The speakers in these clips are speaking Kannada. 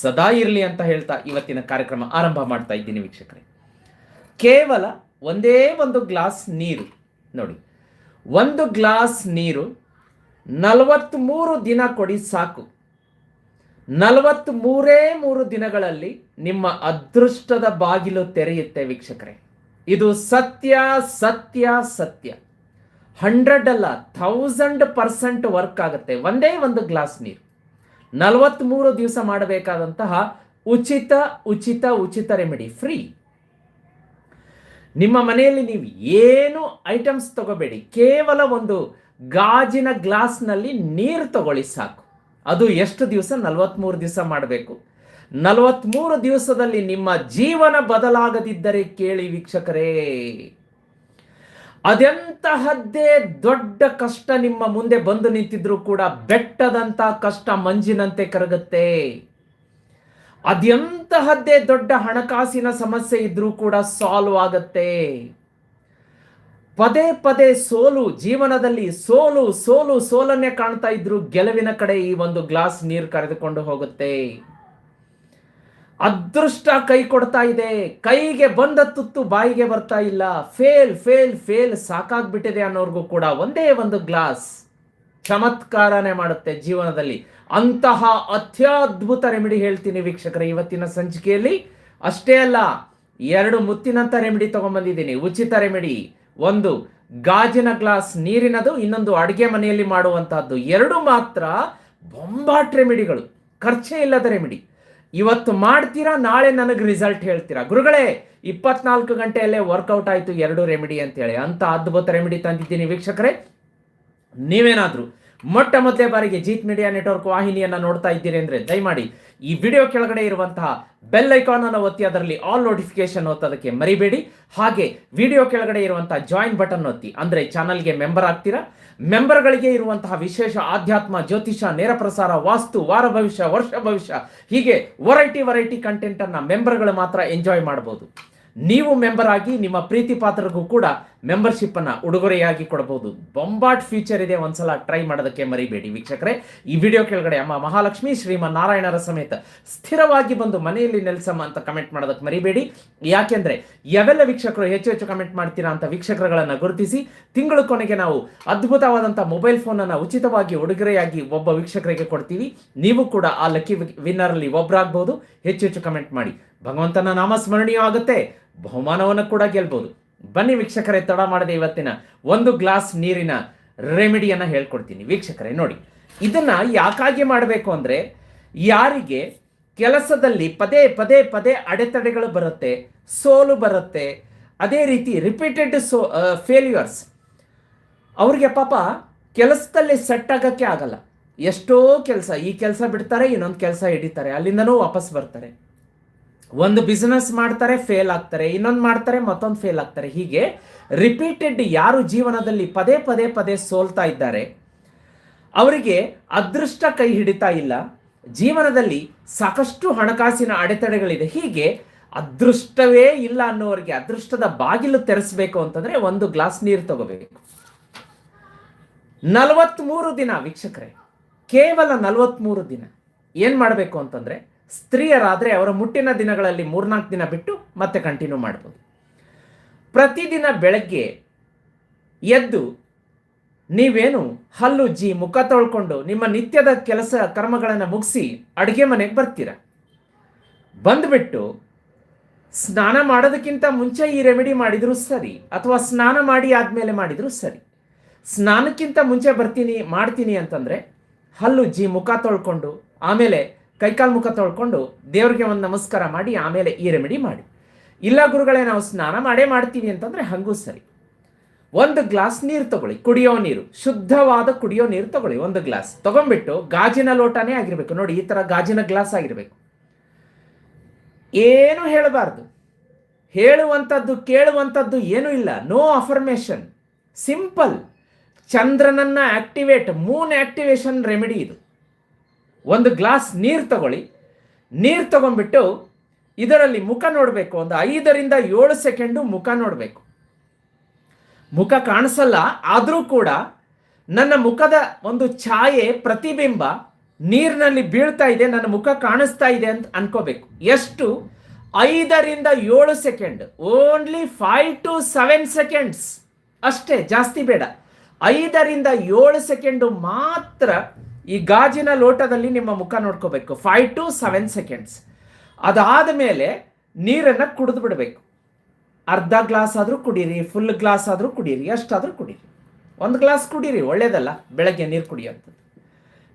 ಸದಾ ಇರಲಿ ಅಂತ ಹೇಳ್ತಾ ಇವತ್ತಿನ ಕಾರ್ಯಕ್ರಮ ಆರಂಭ ಮಾಡ್ತಾ ಇದ್ದೀನಿ ವೀಕ್ಷಕರೇ. ಕೇವಲ ಒಂದೇ ಒಂದು ಗ್ಲಾಸ್ ನೀರು ನೋಡಿ. ಒಂದು ಗ್ಲಾಸ್ ನೀರು ನಲವತ್ತ್ಮೂರು ದಿನ ಕೊಡಿ ಸಾಕು. ನಲವತ್ತ್ಮೂರೇ ಮೂರು ದಿನಗಳಲ್ಲಿ ನಿಮ್ಮ ಅದೃಷ್ಟದ ಬಾಗಿಲು ತೆರೆಯುತ್ತೆ ವೀಕ್ಷಕರೇ. ಇದು ಸತ್ಯ ಸತ್ಯ ಸತ್ಯ. ಹಂಡ್ರೆಡ್ ಅಲ್ಲ ಥೌಸಂಡ್ ಪರ್ಸೆಂಟ್ ವರ್ಕ್ ಆಗುತ್ತೆ. ಒಂದೇ ಒಂದು ಗ್ಲಾಸ್ ನೀರು. ನಲವತ್ತ್ಮೂರು ದಿವಸ ಮಾಡಬೇಕಾದಂತಹ ಉಚಿತ ಉಚಿತ ಉಚಿತ ರೆಮಿಡಿ ಫ್ರೀ ನಿಮ್ಮ ಮನೆಯಲ್ಲಿ ನೀವು ಏನು ಐಟಮ್ಸ್ ತಗೋಬೇಡಿ, ಕೇವಲ ಒಂದು ಗಾಜಿನ ಗ್ಲಾಸ್ನಲ್ಲಿ ನೀರು ತಗೊಳ್ಳಿ ಸಾಕು. ಅದು ಎಷ್ಟು ದಿವಸ? ನಲವತ್ತ್ಮೂರು ದಿವಸ ಮಾಡಬೇಕು. ನಲವತ್ತ್ಮೂರು ದಿವಸದಲ್ಲಿ ನಿಮ್ಮ ಜೀವನ ಬದಲಾಗದಿದ್ದರೆ ಕೇಳಿ ವೀಕ್ಷಕರೇ. ಅದೆಂತಹದ್ದೇ ದೊಡ್ಡ ಕಷ್ಟ ನಿಮ್ಮ ಮುಂದೆ ಬಂದು ನಿಂತಿದ್ರು ಕೂಡ ಬೆಟ್ಟದಂತ ಕಷ್ಟ ಮಂಜಿನಂತೆ ಕರಗುತ್ತೆ. ಅದೆಂತಹದ್ದೇ ದೊಡ್ಡ ಹಣಕಾಸಿನ ಸಮಸ್ಯೆ ಇದ್ರೂ ಕೂಡ ಸಾಲ್ವ್ ಆಗತ್ತೆ. ಪದೇ ಪದೇ ಸೋಲು, ಜೀವನದಲ್ಲಿ ಸೋಲು ಸೋಲು, ಸೋಲನ್ನೇ ಕಾಣ್ತಾ ಇದ್ರು ಗೆಲುವಿನ ಕಡೆ ಈ ಒಂದು ಗ್ಲಾಸ್ ನೀರು ಕರೆದುಕೊಂಡು ಹೋಗುತ್ತೆ. ಅದೃಷ್ಟ ಕೈ ಕೊಡ್ತಾ ಇದೆ. ಕೈಗೆ ಬಂದ ತುತ್ತು ಬಾಯಿಗೆ ಬರ್ತಾ ಇಲ್ಲ. ಫೇಲ್ ಫೇಲ್ ಫೇಲ್ ಸಾಕಾಗ್ಬಿಟ್ಟಿದೆ ಅನ್ನೋರ್ಗೂ ಕೂಡ ಒಂದೇ ಒಂದು ಗ್ಲಾಸ್ ಚಮತ್ಕಾರನೇ ಮಾಡುತ್ತೆ ಜೀವನದಲ್ಲಿ. ಅಂತಹ ಅತ್ಯದ್ಭುತ ರೆಮಿಡಿ ಹೇಳ್ತೀನಿ ವೀಕ್ಷಕರ ಇವತ್ತಿನ ಸಂಚಿಕೆಯಲ್ಲಿ. ಅಷ್ಟೇ ಅಲ್ಲ, ಎರಡು ಮುತ್ತಿನಂತ ರೆಮಿಡಿ ತಗೊಂಡ್ಬಂದಿದ್ದೀನಿ ಉಚಿತ ರೆಮಿಡಿ. ಒಂದು, ಗಾಜಿನ ಗ್ಲಾಸ್ ನೀರಿನದು, ಇನ್ನೊಂದು ಅಡುಗೆ ಮನೆಯಲ್ಲಿ ಮಾಡುವಂತಹದ್ದು. ಎರಡು ಮಾತ್ರ ಬೊಂಬಾಟ್ ರೆಮಿಡಿಗಳು. ಖರ್ಚೇ ಇಲ್ಲದ ರೆಮಿಡಿ. ಇವತ್ತು ಮಾಡ್ತೀರಾ? ನಾಳೆ ನನಗೆ ರಿಸಲ್ಟ್ ಹೇಳ್ತೀರಾ? ಗುರುಗಳೇ, ಇಪ್ಪತ್ನಾಲ್ಕು ಗಂಟೆಯಲ್ಲೇ ವರ್ಕೌಟ್ ಆಯಿತು ಎರಡು ರೆಮಿಡಿ ಅಂತೇಳಿ. ಅಂತ ಅದ್ಭುತ ರೆಮಿಡಿ ತಂದಿದ್ದೀನಿ ವೀಕ್ಷಕರೇ. ನೀವೇನಾದರೂ ಮೊಟ್ಟ ಮೊದಲೇ ಬಾರಿಗೆ ಜೀತ್ ಮೀಡಿಯಾ ನೆಟ್ವರ್ಕ್ ವಾಹಿನಿಯನ್ನು ನೋಡ್ತಾ ಇದ್ದೀರಿ ಅಂದರೆ ದಯಮಾಡಿ ಈ ವಿಡಿಯೋ ಕೆಳಗಡೆ ಇರುವಂತಹ ಬೆಲ್ ಐಕಾನ್ ಅನ್ನು ಒತ್ತಿ, ಅದರಲ್ಲಿ ಆಲ್ ನೋಟಿಫಿಕೇಶನ್ ಒತ್ತೋದಕ್ಕೆ ಮರಿಬೇಡಿ. ಹಾಗೆ ವಿಡಿಯೋ ಕೆಳಗಡೆ ಇರುವಂತಹ ಜಾಯಿನ್ ಬಟನ್ ಒತ್ತಿ, ಅಂದರೆ ಚಾನಲ್ಗೆ ಮೆಂಬರ್ ಆಗ್ತೀರಾ? ಮೆಂಬರ್ಗಳಿಗೆ ಇರುವಂತಹ ವಿಶೇಷ ಆಧ್ಯಾತ್ಮ, ಜ್ಯೋತಿಷ, ನೇರ ಪ್ರಸಾರ, ವಾಸ್ತು, ವಾರ ಭವಿಷ್ಯ, ವರ್ಷ ಭವಿಷ್ಯ, ಹೀಗೆ ವೆರೈಟಿ ವೆರೈಟಿ ಕಂಟೆಂಟನ್ನು ಮೆಂಬರ್ಗಳು ಮಾತ್ರ ಎಂಜಾಯ್ ಮಾಡಬಹುದು ನೀವು ಮೆಂಬರ್ ಆಗಿ ನಿಮ್ಮ ಪ್ರೀತಿ ಪಾತ್ರರಿಗೂ ಕೂಡ ಮೆಂಬರ್ಶಿಪ್ ಅನ್ನ ಉಡುಗೊರೆಯಾಗಿ ಕೊಡಬಹುದು. ಬೊಂಬಾಟ್ ಫ್ಯೂಚರ್ ಇದೆ. ಒಂದ್ಸಲ ಟ್ರೈ ಮಾಡೋದಕ್ಕೆ ಮರಿಬೇಡಿ ವೀಕ್ಷಕರೇ. ಈ ವಿಡಿಯೋ ಕೆಳಗಡೆ ಅಮ್ಮ ಮಹಾಲಕ್ಷ್ಮಿ ಶ್ರೀಮ ನಾರಾಯಣರ ಸಮೇತ ಸ್ಥಿರವಾಗಿ ಬಂದು ಮನೆಯಲ್ಲಿ ನೆಲೆಸಮ್ಮ ಅಂತ ಕಮೆಂಟ್ ಮಾಡೋದಕ್ಕೆ ಮರಿಬೇಡಿ. ಯಾಕೆಂದ್ರೆ ಯಾವೆಲ್ಲ ವೀಕ್ಷಕರು ಹೆಚ್ಚು ಹೆಚ್ಚು ಕಮೆಂಟ್ ಮಾಡ್ತೀರಾ ಅಂತ ವೀಕ್ಷಕರುಗಳನ್ನ ಗುರುತಿಸಿ ತಿಂಗಳ ಕೊನೆಗೆ ನಾವು ಅದ್ಭುತವಾದಂಥ ಮೊಬೈಲ್ ಫೋನ್ ಅನ್ನ ಉಚಿತವಾಗಿ ಉಡುಗೊರೆಯಾಗಿ ಒಬ್ಬ ವೀಕ್ಷಕರಿಗೆ ಕೊಡ್ತೀವಿ. ನೀವು ಕೂಡ ಆ ಲಕ್ಕಿ ವಿನ್ನರ್ ಅಲ್ಲಿ ಒಬ್ಬರಾಗಬಹುದು ಹೆಚ್ಚು ಹೆಚ್ಚು ಕಮೆಂಟ್ ಮಾಡಿ. ಭಗವಂತನ ನಾಮ ಸ್ಮರಣೀಯ ಆಗುತ್ತೆ ಬಹುಮಾನವನ್ನು ಕೂಡ ಗೆಲ್ಬಹುದು ಬನ್ನಿ ವೀಕ್ಷಕರೇ, ತಡ ಮಾಡದೆ ಇವತ್ತಿನ ಒಂದು ಗ್ಲಾಸ್ ನೀರಿನ ರೆಮಿಡಿಯನ್ನು ಹೇಳ್ಕೊಡ್ತೀನಿ. ವೀಕ್ಷಕರೇ, ನೋಡಿ. ಇದನ್ನ ಯಾಕಾಗಿ ಮಾಡಬೇಕು ಅಂದರೆ, ಯಾರಿಗೆ ಕೆಲಸದಲ್ಲಿ ಪದೇ ಪದೇ ಪದೇ ಅಡೆತಡೆಗಳು ಬರುತ್ತೆ, ಸೋಲು ಬರುತ್ತೆ, ಅದೇ ರೀತಿ ರಿಪೀಟೆಡ್ ಸೋ ಫೇಲ್ಯೂರ್ಸ್ ಅವ್ರಿಗೆ ಪಾಪ ಕೆಲಸದಲ್ಲಿ ಸೆಟ್ ಆಗೋಕ್ಕೆ ಆಗಲ್ಲ. ಎಷ್ಟೋ ಕೆಲಸ, ಈ ಕೆಲಸ ಬಿಡ್ತಾರೆ, ಇನ್ನೊಂದು ಕೆಲಸ ಹಿಡಿತಾರೆ, ಅಲ್ಲಿಂದನೂ ವಾಪಸ್ ಬರ್ತಾರೆ. ಒಂದು ಬಿಸ್ನೆಸ್ ಮಾಡ್ತಾರೆ ಫೇಲ್ ಆಗ್ತಾರೆ, ಇನ್ನೊಂದು ಮಾಡ್ತಾರೆ, ಮತ್ತೊಂದು ಫೇಲ್ ಆಗ್ತಾರೆ. ಹೀಗೆ ರಿಪೀಟೆಡ್ ಯಾರು ಜೀವನದಲ್ಲಿ ಪದೇ ಪದೇ ಪದೇ ಸೋಲ್ತಾ ಇದ್ದಾರೆ, ಅವರಿಗೆ ಅದೃಷ್ಟ ಕೈ ಹಿಡಿತಾ ಇಲ್ಲ, ಜೀವನದಲ್ಲಿ ಸಾಕಷ್ಟು ಹಣಕಾಸಿನ ಅಡೆತಡೆಗಳಿದೆ. ಹೀಗೆ ಅದೃಷ್ಟವೇ ಇಲ್ಲ ಅನ್ನೋರಿಗೆ ಅದೃಷ್ಟದ ಬಾಗಿಲು ತೆರೆಸಬೇಕು ಅಂತಂದ್ರೆ ಒಂದು ಗ್ಲಾಸ್ ನೀರು ತಗೋಬೇಕು. ನಲವತ್ಮೂರು ದಿನ, ವೀಕ್ಷಕರೇ, ಕೇವಲ ನಲವತ್ಮೂರು ದಿನ. ಏನು ಮಾಡಬೇಕು ಅಂತಂದ್ರೆ ಸ್ತ್ರೀಯರಾದರೆ ಅವರ ಮುಟ್ಟಿನ ದಿನಗಳಲ್ಲಿ ಮೂರ್ನಾಲ್ಕು ದಿನ ಬಿಟ್ಟು ಮತ್ತೆ ಕಂಟಿನ್ಯೂ ಮಾಡ್ಬೋದು. ಪ್ರತಿದಿನ ಬೆಳಗ್ಗೆ ಎದ್ದು ನೀವೇನು ಹಲ್ಲುಜ್ಜಿ ಮುಖ ತೊಳ್ಕೊಂಡು ನಿಮ್ಮ ನಿತ್ಯದ ಕೆಲಸ ಕರ್ಮಗಳನ್ನು ಮುಗಿಸಿ ಅಡುಗೆ ಮನೆಗೆ ಬರ್ತೀರ? ಬಂದ್ಬಿಟ್ಟು ಸ್ನಾನ ಮಾಡೋದಕ್ಕಿಂತ ಮುಂಚೆ ಈ ರೆಮಿಡಿ ಮಾಡಿದರೂ ಸರಿ ಅಥವಾ ಸ್ನಾನ ಮಾಡಿ ಆದಮೇಲೆ ಮಾಡಿದರೂ ಸರಿ. ಸ್ನಾನಕ್ಕಿಂತ ಮುಂಚೆ ಬರ್ತೀನಿ, ಮಾಡ್ತೀನಿ ಅಂತಂದರೆ ಹಲ್ಲುಜ್ಜಿ ಮುಖ ತೊಳ್ಕೊಂಡು ಆಮೇಲೆ ಕೈಕಾಲು ಮುಖ ತೊಳ್ಕೊಂಡು ದೇವ್ರಿಗೆ ಒಂದು ನಮಸ್ಕಾರ ಮಾಡಿ, ಆಮೇಲೆ ಈ ರೆಮಿಡಿ ಮಾಡಿ. ಇಲ್ಲ ಗುರುಗಳೇ, ನಾವು ಸ್ನಾನ ಮಾಡೇ ಮಾಡ್ತೀವಿ ಅಂತಂದರೆ ಹಂಗೂ ಸರಿ. ಒಂದು ಗ್ಲಾಸ್ ನೀರು ತಗೊಳ್ಳಿ, ಕುಡಿಯೋ ನೀರು, ಶುದ್ಧವಾದ ಕುಡಿಯೋ ನೀರು ತಗೊಳ್ಳಿ, ಒಂದು ಗ್ಲಾಸ್. ತಗೊಂಡ್ಬಿಟ್ಟು ಗಾಜಿನ ಲೋಟನೇ ಆಗಿರಬೇಕು. ನೋಡಿ, ಈ ಥರ ಗಾಜಿನ ಗ್ಲಾಸ್ ಆಗಿರಬೇಕು. ಏನು ಹೇಳಬಾರ್ದು. ಹೇಳುವಂಥದ್ದು, ಕೇಳುವಂಥದ್ದು ಏನೂ ಇಲ್ಲ. No affirmation. ಸಿಂಪಲ್. ಚಂದ್ರನನ್ನ ಆಕ್ಟಿವೇಟ್. ಮೂನ್ ಆಕ್ಟಿವೇಶನ್ ರೆಮಿಡಿ ಇದು. ಒಂದು ಗ್ಲಾಸ್ ನೀರು ತಗೊಳ್ಳಿ. ನೀರು ತಗೊಂಡ್ಬಿಟ್ಟು ಇದರಲ್ಲಿ ಮುಖ ನೋಡಬೇಕು. ಒಂದು ಐದರಿಂದ ಏಳು ಸೆಕೆಂಡು ಮುಖ ನೋಡಬೇಕು. ಮುಖ ಕಾಣಿಸಲ್ಲ, ಆದರೂ ಕೂಡ ನನ್ನ ಮುಖದ ಒಂದು ಛಾಯೆ, ಪ್ರತಿಬಿಂಬ ನೀರಿನಲ್ಲಿ ಬೀಳ್ತಾ ಇದೆ, ನನ್ನ ಮುಖ ಕಾಣಿಸ್ತಾ ಇದೆ ಅಂತ ಅನ್ಕೋಬೇಕು. ಎಷ್ಟು? ಐದರಿಂದ ಏಳು second. Only five to seven seconds ಅಷ್ಟೇ, ಜಾಸ್ತಿ ಬೇಡ. ಐದರಿಂದ ಏಳು ಸೆಕೆಂಡು ಮಾತ್ರ ಈ ಗಾಜಿನ ಲೋಟದಲ್ಲಿ ನಿಮ್ಮ ಮುಖ ನೋಡ್ಕೋಬೇಕು. ಫೈವ್ ಟು ಸೆವೆನ್ ಸೆಕೆಂಡ್ಸ್ ಅದಾದ ಮೇಲೆ ನೀರನ್ನು ಕುಡಿದು ಬಿಡಬೇಕು. ಅರ್ಧ ಗ್ಲಾಸ್ ಆದರೂ ಕುಡೀರಿ ಫುಲ್ ಗ್ಲಾಸ್ ಆದರೂ ಕುಡೀರಿ ಎಷ್ಟಾದರೂ ಕುಡೀರಿ. ಒಂದು ಗ್ಲಾಸ್ ಕುಡೀರಿ, ಒಳ್ಳೇದಲ್ಲ, ಬೆಳಗ್ಗೆ ನೀರು ಕುಡಿಯೋಂಥದ್ದು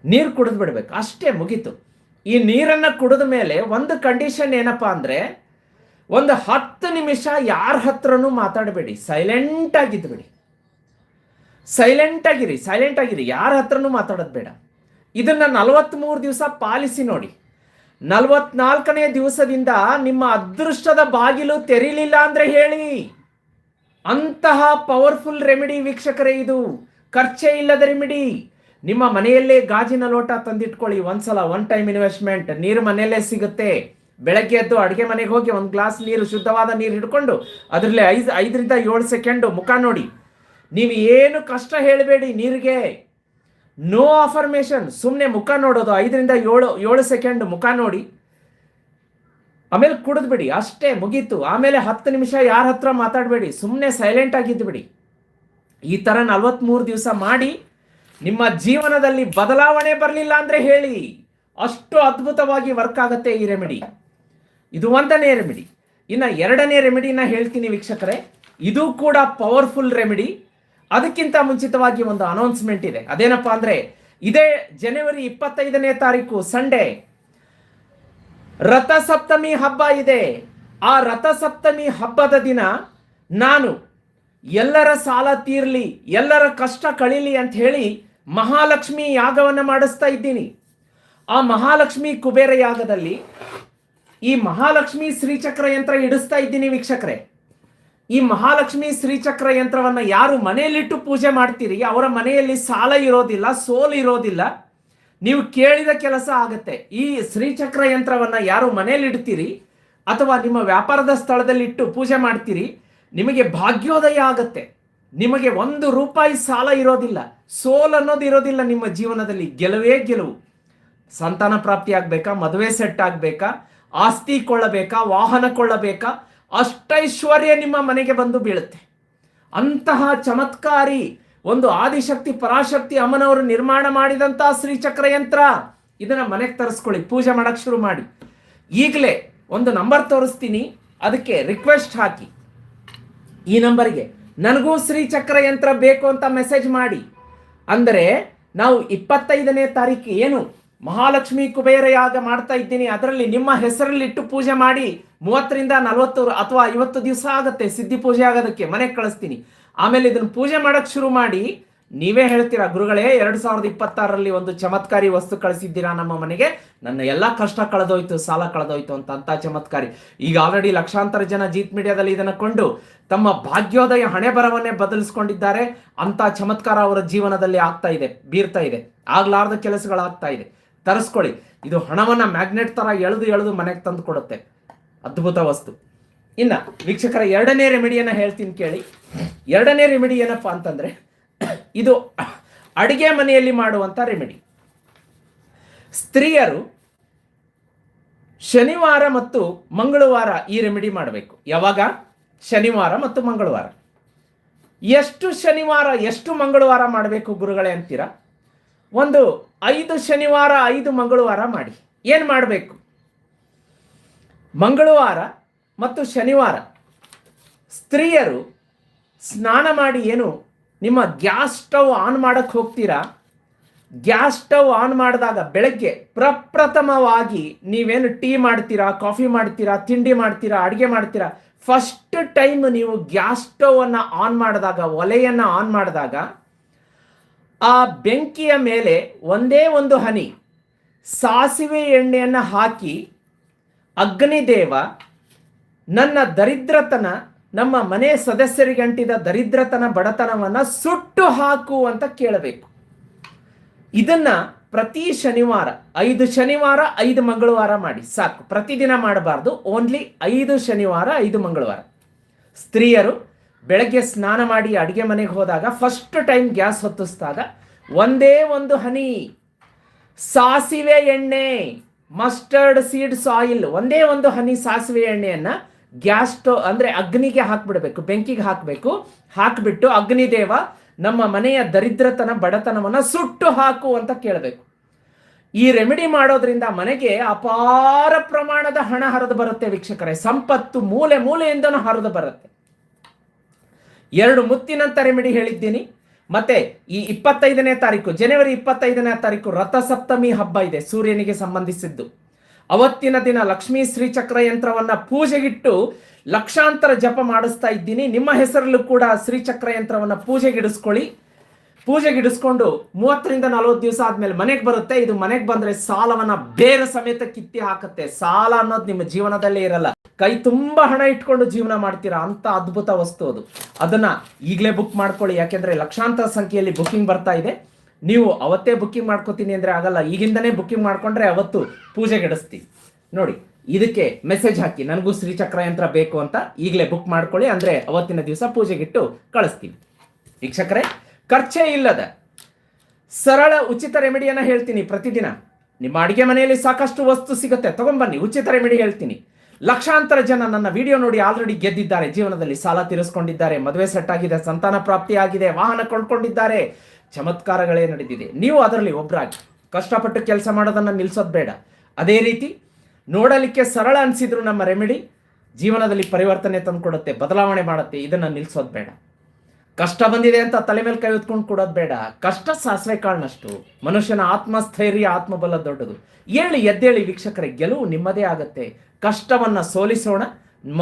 ನೀರು ಕುಡಿದು ಬಿಡಬೇಕು. ಅಷ್ಟೇ ಮುಗೀತು. ಈ ನೀರನ್ನು ಕುಡಿದ ಮೇಲೆ ಒಂದು ಕಂಡೀಷನ್ ಏನಪ್ಪ ಅಂದರೆ, ಒಂದು ಹತ್ತು ನಿಮಿಷ ಯಾರ ಹತ್ರನೂ ಮಾತಾಡಬೇಡಿ. ಸೈಲೆಂಟ್ ಆಗಿದ್ದು ಬಿಡಿ. ಸೈಲೆಂಟ್ ಆಗಿರಿ ಸೈಲೆಂಟ್ ಆಗಿರಿ. ಯಾರ ಹತ್ರನೂ ಮಾತಾಡೋದು ಬೇಡ. ಇದನ್ನ ನಲವತ್ತ್ಮೂರು ದಿವಸ ಪಾಲಿಸಿ ನೋಡಿ. ನಲವತ್ನಾಲ್ಕನೇ ದಿವಸದಿಂದ ನಿಮ್ಮ ಅದೃಷ್ಟದ ಬಾಗಿಲು ತೆರೀಲಿಲ್ಲ ಅಂದ್ರೆ ಹೇಳಿ. ಅಂತಹ ಪವರ್ಫುಲ್ ರೆಮಿಡಿ ವೀಕ್ಷಕರೇ ಇದು. ಖರ್ಚೇ ಇಲ್ಲದ ರೆಮಿಡಿ ನಿಮ್ಮ ಮನೆಯಲ್ಲೇ ಗಾಜಿನ ಲೋಟ ತಂದಿಟ್ಕೊಳ್ಳಿ. ಒಂದ್ಸಲ ಒನ್ ಟೈಮ್ ಇನ್ವೆಸ್ಟ್ಮೆಂಟ್ ನೀರು ಮನೆಯಲ್ಲೇ ಸಿಗುತ್ತೆ. ಬೆಳಗ್ಗೆ ಎದ್ದು ಅಡುಗೆ ಮನೆಗೆ ಹೋಗಿ ಒಂದು ಗ್ಲಾಸ್ ನೀರು, ಶುದ್ಧವಾದ ನೀರು ಹಿಡ್ಕೊಂಡು ಅದರಲ್ಲಿ ಐದು, ಐದರಿಂದ ಏಳು ಸೆಕೆಂಡು ಮುಖ ನೋಡಿ. ನೀವು ಏನು ಕಷ್ಟ ಹೇಳಬೇಡಿ ನೀರಿಗೆ. ನೋ ಅಫರ್ಮೇಷನ್ ಸುಮ್ಮನೆ ಮುಖ ನೋಡೋದು. ಐದರಿಂದ ಏಳು ಏಳು ಸೆಕೆಂಡ್ ಮುಖ ನೋಡಿ. ಆಮೇಲೆ ಕುಡಿದ್ಬಿಡಿ ಅಷ್ಟೇ, ಮುಗೀತು. ಆಮೇಲೆ ಹತ್ತು ನಿಮಿಷ ಯಾರ ಹತ್ರ ಮಾತಾಡಬೇಡಿ. ಸುಮ್ಮನೆ ಸೈಲೆಂಟ್ ಆಗಿದ್ದು ಬಿಡಿ ಈ ಥರ ನಲ್ವತ್ಮೂರು ದಿವಸ ಮಾಡಿ ನಿಮ್ಮ ಜೀವನದಲ್ಲಿ ಬದಲಾವಣೆ ಬರಲಿಲ್ಲ ಅಂದರೆ ಹೇಳಿ. ಅಷ್ಟು ಅದ್ಭುತವಾಗಿ ವರ್ಕ್ ಆಗುತ್ತೆ ಈ ರೆಮಿಡಿ ಇದು ಒಂದನೇ ರೆಮಿಡಿ ಇನ್ನು ಎರಡನೇ ರೆಮಿಡಿನ ಹೇಳ್ತೀನಿ ವೀಕ್ಷಕರೇ. ಇದು ಕೂಡ ಪವರ್ಫುಲ್ ರೆಮಿಡಿ ಅದಕ್ಕಿಂತ ಮುಂಚಿತವಾಗಿ ಒಂದು ಅನೌನ್ಸ್ಮೆಂಟ್ ಇದೆ. ಅದೇನಪ್ಪ ಅಂದ್ರೆ, ಇದೇ ಜನವರಿ ಇಪ್ಪತ್ತೈದನೇ ತಾರೀಕು ಸಂಡೇ. ರಥಸಪ್ತಮಿ ಹಬ್ಬ ಇದೆ. ಆ ರಥಸಪ್ತಮಿ ಹಬ್ಬದ ದಿನ ನಾನು ಎಲ್ಲರ ಸಾಲ ತೀರ್ಲಿ, ಎಲ್ಲರ ಕಷ್ಟ ಕಳೀಲಿ ಅಂತ ಹೇಳಿ ಮಹಾಲಕ್ಷ್ಮಿ ಯಾಗವನ್ನು ಮಾಡಿಸ್ತಾ ಇದ್ದೀನಿ. ಆ ಮಹಾಲಕ್ಷ್ಮಿ ಕುಬೇರ ಯಾಗದಲ್ಲಿ ಈ ಮಹಾಲಕ್ಷ್ಮಿ ಶ್ರೀಚಕ್ರ ಯಂತ್ರ ಇಡಿಸ್ತಾ ಇದ್ದೀನಿ ವೀಕ್ಷಕರೇ. ಈ ಮಹಾಲಕ್ಷ್ಮಿ ಶ್ರೀಚಕ್ರ ಯಂತ್ರವನ್ನ ಯಾರು ಮನೆಯಲ್ಲಿಟ್ಟು ಪೂಜೆ ಮಾಡ್ತೀರಿ? ಅವರ ಮನೆಯಲ್ಲಿ ಸಾಲ ಇರೋದಿಲ್ಲ, ಸೋಲ್ ಇರೋದಿಲ್ಲ. ನೀವು ಕೇಳಿದ ಕೆಲಸ ಆಗುತ್ತೆ. ಈ ಶ್ರೀಚಕ್ರ ಯಂತ್ರವನ್ನ ಯಾರು ಮನೆಯಲ್ಲಿ ಇಡ್ತೀರಿ? ಅಥವಾ ನಿಮ್ಮ ವ್ಯಾಪಾರದ ಸ್ಥಳದಲ್ಲಿ ಇಟ್ಟು ಪೂಜೆ ಮಾಡ್ತೀರಿ? ನಿಮಗೆ ಭಾಗ್ಯೋದಯ ಆಗುತ್ತೆ. ನಿಮಗೆ ಒಂದು ರೂಪಾಯಿ ಸಾಲ ಇರೋದಿಲ್ಲ, ಸೋಲ್ ಅನ್ನೋದು ಇರೋದಿಲ್ಲ ನಿಮ್ಮ ಜೀವನದಲ್ಲಿ. ಗೆಲುವೇ ಗೆಲುವು. ಸಂತಾನ ಪ್ರಾಪ್ತಿ ಆಗಬೇಕಾ? ಮದುವೆ ಸೆಟ್ ಆಗಬೇಕಾ? ಆಸ್ತಿ ಕೊಳ್ಳಬೇಕಾ? ವಾಹನ ಕೊಳ್ಳಬೇಕಾ? ಅಷ್ಟೈಶ್ವರ್ಯ ನಿಮ್ಮ ಮನೆಗೆ ಬಂದು ಬೀಳುತ್ತೆ. ಅಂತಹ ಚಮತ್ಕಾರಿ ಒಂದು ಆದಿಶಕ್ತಿ ಪರಾಶಕ್ತಿ ಅಮ್ಮನವರು ನಿರ್ಮಾಣ ಮಾಡಿದಂತಹ ಶ್ರೀಚಕ್ರ ಯಂತ್ರ ಇದನ್ನ ಮನೆಗೆ ತರಿಸ್ಕೊಳ್ಳಿ, ಪೂಜೆ ಮಾಡಕ್ ಶುರು ಮಾಡಿ. ಈಗಲೇ ಒಂದು ನಂಬರ್ ತೋರಿಸ್ತೀನಿ, ಅದಕ್ಕೆ ರಿಕ್ವೆಸ್ಟ್ ಹಾಕಿ. ಈ ನಂಬರ್ಗೆ ನನಗೂ ಶ್ರೀಚಕ್ರ ಯಂತ್ರ ಬೇಕು ಅಂತ ಮೆಸೇಜ್ ಮಾಡಿ. ಅಂದರೆ ನಾವು ಇಪ್ಪತ್ತೈದನೇ ತಾರೀಕು ಏನು ಮಹಾಲಕ್ಷ್ಮಿ ಕುಬೇರ ಯಾಗ ಮಾಡ್ತಾ ಇದ್ದೀನಿ, ಅದರಲ್ಲಿ ನಿಮ್ಮ ಹೆಸರಲ್ಲಿಟ್ಟು ಪೂಜೆ ಮಾಡಿ ಮೂವತ್ತರಿಂದ ನಲವತ್ತು ಅಥವಾ ಐವತ್ತು ದಿವಸ ಆಗುತ್ತೆ, ಸಿದ್ಧಿ ಪೂಜೆ ಆಗೋದಕ್ಕೆ ಮನೆಗೆ ಕಳಿಸ್ತೀನಿ. ಆಮೇಲೆ ಇದನ್ನು ಪೂಜೆ ಮಾಡೋಕ್ಕೆ ಶುರು ಮಾಡಿ, ನೀವೇ ಹೇಳ್ತೀರಾ, ಗುರುಗಳೇ, ಎರಡು ಸಾವಿರದ ಇಪ್ಪತ್ತಾರರಲ್ಲಿ ಒಂದು ಚಮತ್ಕಾರಿ ವಸ್ತು ಕಳಿಸಿದ್ದೀರಾ ನಮ್ಮ ಮನೆಗೆ? ನನ್ನ ಎಲ್ಲ ಕಷ್ಟ ಕಳೆದೋಯ್ತು, ಸಾಲ ಕಳೆದೋಯ್ತು ಅಂತ ಅಂತ ಚಮತ್ಕಾರಿ. ಈಗ ಆಲ್ರೆಡಿ ಲಕ್ಷಾಂತರ ಜನ ಜೀತ್ ಮೀಡಿಯಾದಲ್ಲಿ ಇದನ್ನು ಕೊಂಡು, ತಮ್ಮ ಭಾಗ್ಯೋದಯ ಹಣೆ ಬರವನ್ನೇ ಬದಲಿಸ್ಕೊಂಡಿದ್ದಾರೆ. ಅಂತ ಚಮತ್ಕಾರ ಅವರ ಜೀವನದಲ್ಲಿ ಆಗ್ತಾ ಇದೆ, ಬೀರ್ತಾ ಇದೆ. ಆಗ್ಲಾರ್ದ ಕೆಲಸಗಳಾಗ್ತಾ ಇದೆ. ತರಿಸ್ಕೊಳ್ಳಿ. ಇದು ಹಣವನ್ನ ಮ್ಯಾಗ್ನೆಟ್ ತರ ಎಳೆದು ಎಳೆದು ಮನೆಗೆ ತಂದು ಕೊಡುತ್ತೆ. ಅದ್ಭುತ ವಸ್ತು. ಇನ್ನ ವೀಕ್ಷಕರ ಎರಡನೇ ರೆಮಿಡಿಯನ್ನ ಹೇಳ್ತೀನಿ ಕೇಳಿ. ಎರಡನೇ ರೆಮಿಡಿ ಏನಪ್ಪಾ ಅಂತಂದ್ರೆ, ಇದು ಅಡಿಗೆ ಮನೆಯಲ್ಲಿ ಮಾಡುವಂತ ರೆಮಿಡಿ. ಸ್ತ್ರೀಯರು ಶನಿವಾರ ಮತ್ತು ಮಂಗಳವಾರ ಈ ರೆಮಿಡಿ ಮಾಡಬೇಕು. ಯಾವಾಗ? ಶನಿವಾರ ಮತ್ತು ಮಂಗಳವಾರ. ಎಷ್ಟು ಶನಿವಾರ, ಎಷ್ಟು ಮಂಗಳವಾರ ಮಾಡಬೇಕು ಗುರುಗಳೇ ಅಂತೀರಾ? ಒಂದು ಐದು ಶನಿವಾರ, ಐದು ಮಂಗಳವಾರ ಮಾಡಿ. ಏನು ಮಾಡಬೇಕು? ಮಂಗಳವಾರ ಮತ್ತು ಶನಿವಾರ. ಸ್ತ್ರೀಯರು ಸ್ನಾನ ಮಾಡಿ ಏನು? ನಿಮ್ಮ ಗ್ಯಾಸ್ ಸ್ಟವ್ ಆನ್ ಮಾಡಕ್ಕೆ ಹೋಗ್ತೀರಾ? ಗ್ಯಾಸ್ ಸ್ಟವ್ ಆನ್ ಮಾಡಿದಾಗ ಬೆಳಗ್ಗೆ ಪ್ರಪ್ರಥಮವಾಗಿ ನೀವೇನು ಟೀ ಮಾಡ್ತೀರಾ, ಕಾಫಿ ಮಾಡ್ತೀರಾ, ತಿಂಡಿ ಮಾಡ್ತೀರಾ, ಅಡುಗೆ ಮಾಡ್ತೀರಾ? ಫಸ್ಟ್ ಟೈಮ್ ನೀವು ಗ್ಯಾಸ್ ಸ್ಟವ್ ಅನ್ನ ಆನ್ ಮಾಡಿದಾಗ, ಒಲೆಯನ್ನು ಆನ್ ಮಾಡಿದಾಗ ಆ ಬೆಂಕಿಯ ಮೇಲೆ ಒಂದೇ ಒಂದು ಹನಿ ಸಾಸಿವೆ ಎಣ್ಣೆಯನ್ನು ಹಾಕಿ ಅಗ್ನಿದೇವ ನನ್ನ ದರಿದ್ರತನ, ನಮ್ಮ ಮನೆ ಸದಸ್ಯರಿಗೆ ಅಂಟಿದ ದರಿದ್ರತನ, ಬಡತನವನ್ನ ಸುಟ್ಟು ಹಾಕು ಅಂತ ಕೇಳಬೇಕು. ಇದನ್ನ ಪ್ರತಿ ಶನಿವಾರ, ಐದು ಶನಿವಾರ, ಐದು ಮಂಗಳವಾರ ಮಾಡಿ, ಸಾಕು. ಪ್ರತಿದಿನ ಮಾಡಬಾರ್ದು ಓನ್ಲಿ ಐದು ಶನಿವಾರ, ಐದು ಮಂಗಳವಾರ. ಸ್ತ್ರೀಯರು ಬೆಳಗ್ಗೆ ಸ್ನಾನ ಮಾಡಿ ಅಡುಗೆ ಮನೆಗೆ ಹೋದಾಗ ಫಸ್ಟ್ ಟೈಮ್ ಗ್ಯಾಸ್ ಹೊತ್ತಿಸಿದಾಗ, ಒಂದೇ ಒಂದು ಹನಿ, ಸಾಸಿವೆ ಎಣ್ಣೆ. ಮಸ್ಟರ್ಡ್ ಸೀಡ್ಸ್ ಆಯಿಲ್ ಒಂದೇ ಒಂದು ಹನಿ ಸಾಸಿವೆ ಎಣ್ಣೆಯನ್ನು ಗ್ಯಾಸ್ ಸ್ಟೋವ್ ಅಂದ್ರೆ ಅಗ್ನಿಗೆ ಹಾಕ್ಬಿಡ್ಬೇಕು, ಬೆಂಕಿಗೆ ಹಾಕಬೇಕು, ಹಾಕ್ಬಿಟ್ಟು ಅಗ್ನಿದೇವ ನಮ್ಮ ಮನೆಯ ದರಿದ್ರತನ, ಬಡತನವನ್ನು ಸುಟ್ಟು ಹಾಕು ಅಂತ ಕೇಳಬೇಕು. ಈ ರೆಮಿಡಿ ಮಾಡೋದ್ರಿಂದ ಮನೆಗೆ ಅಪಾರ ಪ್ರಮಾಣದ ಹಣ ಹರಿದು ಬರುತ್ತೆ ವೀಕ್ಷಕರೇ, ಸಂಪತ್ತು ಮೂಲೆ ಮೂಲೆಯಿಂದನೂ ಹರಿದು ಬರುತ್ತೆ. ಎರಡು ಮುತ್ತಿನಂತ ರೆಮಿಡಿ ಹೇಳಿದ್ದೀನಿ. ಮತ್ತೆ ಈ ಇಪ್ಪತ್ತೈದನೇ ತಾರೀಕು, ಜನವರಿ ಇಪ್ಪತ್ತೈದನೇ ತಾರೀಕು ರಥಸಪ್ತಮಿ ಹಬ್ಬ ಇದೆ, ಸೂರ್ಯನಿಗೆ ಸಂಬಂಧಿಸಿದ್ದು. ಅವತ್ತಿನ ದಿನ ಲಕ್ಷ್ಮೀ ಶ್ರೀಚಕ್ರ ಯಂತ್ರವನ್ನ ಪೂಜೆಗಿಟ್ಟು ಲಕ್ಷಾಂತರ ಜಪ ಮಾಡಿಸ್ತಾ ಇದ್ದೀನಿ. ನಿಮ್ಮ ಹೆಸರಲ್ಲೂ ಕೂಡ ಶ್ರೀಚಕ್ರ ಯಂತ್ರವನ್ನ ಪೂಜೆಗಿಡಿಸ್ಕೊಳ್ಳಿ. ಪೂಜೆಗಿಡಿಸ್ಕೊಂಡು ಮೂವತ್ತರಿಂದ ನಲವತ್ತು ದಿವಸ ಆದ್ಮೇಲೆ ಮನೆಗೆ ಬರುತ್ತೆ. ಇದು ಮನೆಗೆ ಬಂದ್ರೆ ಸಾಲವನ್ನ ಬೇರೆ ಸಮೇತ ಕಿತ್ತಿ ಹಾಕುತ್ತೆ. ಸಾಲ ಅನ್ನೋದು ನಿಮ್ಮ ಜೀವನದಲ್ಲೇ ಇರಲ್ಲ. ಕೈ ತುಂಬಾ ಹಣ ಇಟ್ಕೊಂಡು ಜೀವನ ಮಾಡ್ತೀರಾ ಅಂತ ಅದ್ಭುತ ವಸ್ತು ಅದು. ಅದನ್ನ ಈಗಲೇ ಬುಕ್ ಮಾಡ್ಕೊಳ್ಳಿ. ಯಾಕೆಂದ್ರೆ ಲಕ್ಷಾಂತರ ಸಂಖ್ಯೆಯಲ್ಲಿ ಬುಕಿಂಗ್ ಬರ್ತಾ ಇದೆ. ನೀವು ಅವತ್ತೇ ಬುಕ್ಕಿಂಗ್ ಮಾಡ್ಕೋತೀನಿ ಅಂದ್ರೆ ಆಗಲ್ಲ. ಈಗಿಂದನೇ ಬುಕ್ಕಿಂಗ್ ಮಾಡ್ಕೊಂಡ್ರೆ ಅವತ್ತು ಪೂಜೆಗಿಡಿಸ್ತೀವಿ ನೋಡಿ, ಇದಕ್ಕೆ ಮೆಸೇಜ್ ಹಾಕಿ. ನನಗೂ ಶ್ರೀಚಕ್ರ ಯಂತ್ರ ಬೇಕು ಅಂತ ಈಗಲೇ ಬುಕ್ ಮಾಡ್ಕೊಳ್ಳಿ. ಅಂದ್ರೆ ಅವತ್ತಿನ ದಿವಸ ಪೂಜೆಗಿಟ್ಟು ಕಳಿಸ್ತೀವಿ ವೀಕ್ಷಕರೇ ಖರ್ಚೇ ಇಲ್ಲದ ಸರಳ ಉಚಿತ ರೆಮಿಡಿಯನ್ನು ಹೇಳ್ತೀನಿ ಪ್ರತಿದಿನ. ನಿಮ್ಮ ಅಡುಗೆ ಮನೆಯಲ್ಲಿ ಸಾಕಷ್ಟು ವಸ್ತು ಸಿಗುತ್ತೆ ತಗೊಂಬನ್ನಿ ಉಚಿತ ರೆಮಿಡಿ ಹೇಳ್ತೀನಿ. ಲಕ್ಷಾಂತರ ಜನ ನನ್ನ ವಿಡಿಯೋ ನೋಡಿ ಆಲ್ರೆಡಿ ಗೆದ್ದಿದ್ದಾರೆ, ಜೀವನದಲ್ಲಿ ಸಾಲ ತೀರಿಸ್ಕೊಂಡಿದ್ದಾರೆ, ಮದುವೆ ಸೆಟ್ ಆಗಿದೆ, ಸಂತಾನ ಪ್ರಾಪ್ತಿ ಆಗಿದೆ, ವಾಹನ ಕೊಂಡ್ಕೊಂಡಿದ್ದಾರೆ. ಚಮತ್ಕಾರಗಳೇ ನಡೆದಿದೆ. ನೀವು ಅದರಲ್ಲಿ ಒಬ್ಬರಾಗಿ ಕಷ್ಟಪಟ್ಟು ಕೆಲಸ ಮಾಡೋದನ್ನು ನಿಲ್ಸೋದು ಬೇಡ. ಅದೇ ರೀತಿ ನೋಡಲಿಕ್ಕೆ ಸರಳ ಅನಿಸಿದ್ರು ನಮ್ಮ ರೆಮಿಡಿ, ಜೀವನದಲ್ಲಿ ಪರಿವರ್ತನೆ ತಂದುಕೊಡುತ್ತೆ, ಬದಲಾವಣೆ ಮಾಡುತ್ತೆ, ಇದನ್ನು ನಿಲ್ಲಿಸೋದು ಬೇಡ. ಕಷ್ಟ ಬಂದಿದೆ ಅಂತ ತಲೆ ಮೇಲೆ ಕೈ ಹೊತ್ಕೊಂಡು ಕೊಡೋದು ಬೇಡ. ಕಷ್ಟ ಸಾಸಿವೆ ಕಾಳನಷ್ಟು. ಮನುಷ್ಯನ ಆತ್ಮಸ್ಥೈರ್ಯ, ಆತ್ಮಬಲ ದೊಡ್ಡದು. ಏಳಿ, ಎದ್ದೇಳಿ ವೀಕ್ಷಕರ, ಗೆಲುವು ನಿಮ್ಮದೇ ಆಗತ್ತೆ. ಕಷ್ಟವನ್ನ ಸೋಲಿಸೋಣ,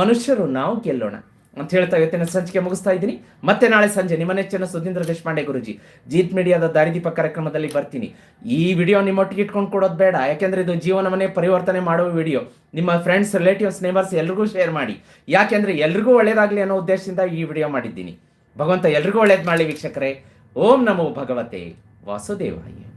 ಮನುಷ್ಯರು ನಾವು ಗೆಲ್ಲೋಣ. ಅಂತ ಹೇಳ್ತಾ ಇವತ್ತಿನ ಸಂಚಿಕೆ ಮುಗಿಸ್ತಾ ಇದ್ದೀನಿ. ಮತ್ತೆ ನಾಳೆ ಸಂಜೆ ನಿಮ್ಮ ನೆಚ್ಚಿನ ಸುಧೀಂದ್ರ ದೇಶಪಾಂಡೆ ಗುರುಜಿ, ಜೀತ್ ಮೀಡಿಯಾದ ದಾರಿದೀಪ ಕಾರ್ಯಕ್ರಮದಲ್ಲಿ ಬರ್ತೀನಿ. ಈ ವಿಡಿಯೋ ನಿಮ್ಮೊಟ್ಟಿಗೆ ಇಟ್ಕೊಂಡು ಕೊಡೋದು ಬೇಡ. ಯಾಕೆಂದ್ರೆ ಇದು ಜೀವನವನ್ನೇ ಪರಿವರ್ತನೆ ಮಾಡುವ ವಿಡಿಯೋ. ನಿಮ್ಮ ಫ್ರೆಂಡ್ಸ್ ರಿಲೇಟಿವ್ಸ್ ನೇಬರ್ಸ್ ಎಲ್ರಿಗೂ ಶೇರ್ ಮಾಡಿ. ಯಾಕೆಂದ್ರೆ ಎಲ್ರಿಗೂ ಒಳ್ಳೇದಾಗಲಿ ಅನ್ನೋ ಉದ್ದೇಶದಿಂದ ಈ ವಿಡಿಯೋ ಮಾಡಿದ್ದೀನಿ. ಭಗವಂತ ಎಲ್ರಿಗೂ ಒಳ್ಳೇದು ಮಾಡಲಿ ವೀಕ್ಷಕರೇ. ಓಂ ನಮೋ ಭಗವತೆ ವಾಸುದೇವಾಯ.